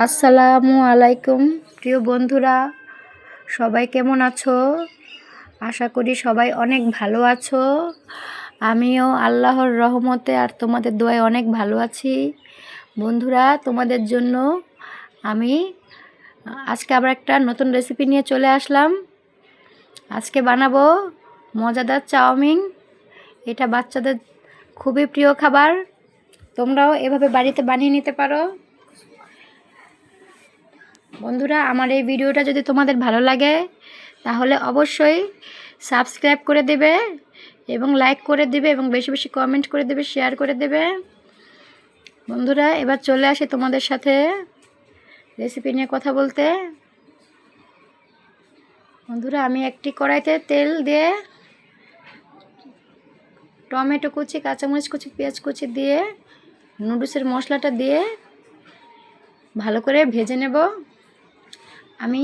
আসসালামু আলাইকুম, প্রিয় বন্ধুরা। সবাই কেমন আছো? আশা করি সবাই অনেক ভালো আছো। আমিও আল্লাহর রহমতে আর তোমাদের দোয়ায় অনেক ভালো আছি। বন্ধুরা, তোমাদের জন্য আমি আজকে আবার একটা নতুন রেসিপি নিয়ে চলে আসলাম। আজকে বানাবো মজাদার চাউমিন। এটা বাচ্চাদের খুবই প্রিয় খাবার। তোমরাও এভাবে বাড়িতে বানিয়ে নিতে পারো। বন্ধুরা, আমার এই ভিডিওটা যদি তোমাদের ভালো লাগে, তাহলে অবশ্যই সাবস্ক্রাইব করে দেবে এবং লাইক করে দেবে এবং বেশি বেশি কমেন্ট করে দেবে শেয়ার করে দেবে। বন্ধুরা, এবার চলে আসি তোমাদের সাথে রেসিপি নিয়ে কথা বলতে। বন্ধুরা, আমি একটি কড়াইতে তেল দিয়ে টমেটো কুচি, কাঁচামরিচ কুচি, পেঁয়াজ কুচি দিয়ে, নুডলসের মশলাটা দিয়ে ভালো করে ভেজে নেব। আমি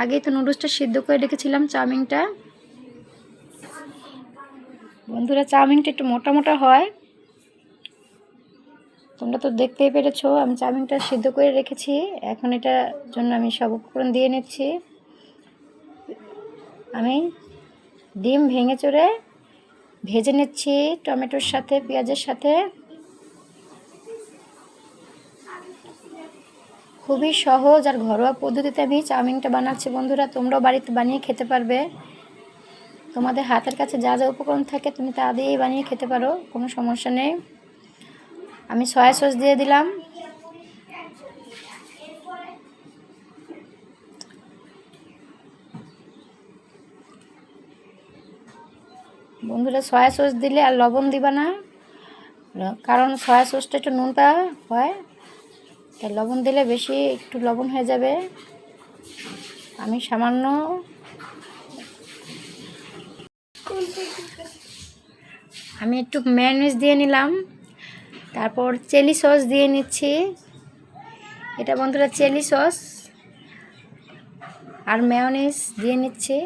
আগে তো নুডলসটা সিদ্ধ করে রেখেছিলাম, চাউমিনটা। বন্ধুরা, চাউমিনটা একটু মোটা মোটা হয়। তোমরা তো দেখতেই পেরেছ, আমি চাউমিনটা সিদ্ধ করে রেখেছি। এখন এটার জন্য আমি সব উপকরণ দিয়ে নিচ্ছি। আমি ডিম ভেঙে চড়ে ভেজে নিচ্ছি টমেটোর সাথে, পেঁয়াজের সাথে। খুবই সহজ আর ঘরোয়া পদ্ধতিতে আমি চাউমিনটা বানাচ্ছি। বন্ধুরা, তোমরাও বাড়িতে বানিয়ে খেতে পারবে। তোমাদের হাতের কাছে যা যা উপকরণ থাকে, তুমি তা দিয়েই বানিয়ে খেতে পারো, কোনো সমস্যা নেই। আমি সয়া সস দিয়ে দিলাম। বন্ধুরা, সয়া সস দিলে আর লবণ দিবা না। কারণ সয়া সসটা একটু নুনটা হয়। লবণ দিলে বেশি একটু লবণ হয়ে যাবে। আমি সামান্য আমি একটু ম্যানেজ দিয়ে নিলাম। তারপর চিলি সস দিয়ে নিচ্ছি। এটা বন্ধুরা চিলি সস আর ম্যায়োনিজ দিয়ে নিচ্ছি।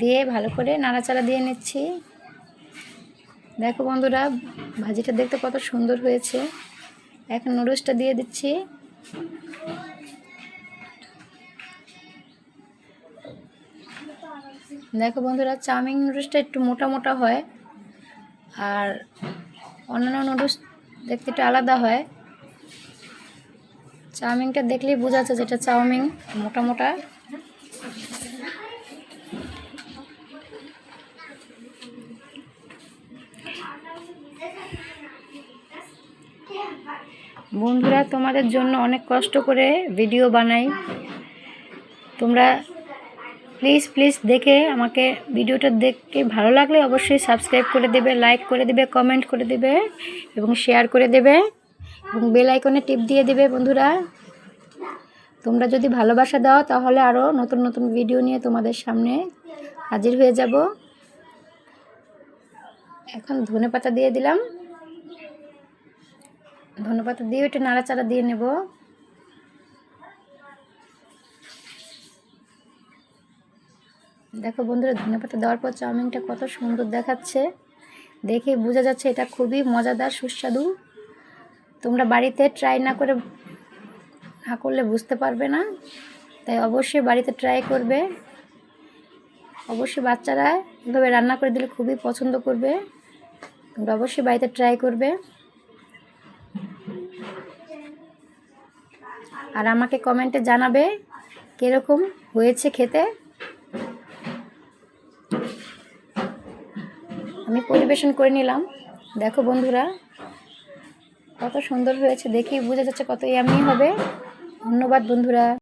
দিয়ে ভালো করে নাড়াচাড়া দিয়ে নিচ্ছি। দেখো বন্ধুরা, ভাজিটা দেখতে কত সুন্দর হয়েছে। এখন নুডলসটা দিয়ে দিচ্ছি। দেখো বন্ধুরা, চাউমিন নুডলসটা একটু মোটা মোটা হয়, আর অন্যান্য নুডলস দেখতে একটু আলাদা হয়। চাউমিনটা দেখলেই বোঝা যাচ্ছে যেটা চাউমিন মোটা মোটা। বন্ধুরা, তোমাদের জন্য অনেক কষ্ট করে ভিডিও বানাই। তোমরা প্লিজ প্লিজ দেখে আমাকে ভিডিওটা দেখে ভালো লাগলে অবশ্যই সাবস্ক্রাইব করে দেবে লাইক করে দেবে কমেন্ট করে দেবে এবং শেয়ার করে দেবে এবং বেল আইকনে টিপ দিয়ে দেবে বন্ধুরা। তোমরা যদি ভালোবাসা দাও তাহলে আরও নতুন নতুন ভিডিও নিয়ে তোমাদের সামনে হাজির হয়ে যাব। এখন ধনে পাতা দিয়ে দিলাম। ধনেপাতা দিয়ে একটু নাড়াচাড়া দিয়ে নেব। দেখো বন্ধুরা ধনেপাতা দেওয়ার পর চাউমিনটা কত সুন্দর দেখাচ্ছে। দেখে বোঝা যাচ্ছে এটা খুবই মজাদার, সুস্বাদু। তোমরা বাড়িতে ট্রাই না করে, না করলে বুঝতে পারবে না। তাই অবশ্যই বাড়িতে ট্রাই করবে। অবশ্যই বাচ্চারা এভাবে রান্না করে দিলে খুবই পছন্দ করবে। তোমরা অবশ্যই বাড়িতে ট্রাই করবে। আর আমাকে কমেন্টে জানাবে কীরকম হয়েছে খেতে। আমি পরিবেশন করে নিলাম। দেখো বন্ধুরা, কত সুন্দর হয়েছে দেখি বোঝা যাচ্ছে কত ইয়ামি হবে। ধন্যবাদ বন্ধুরা।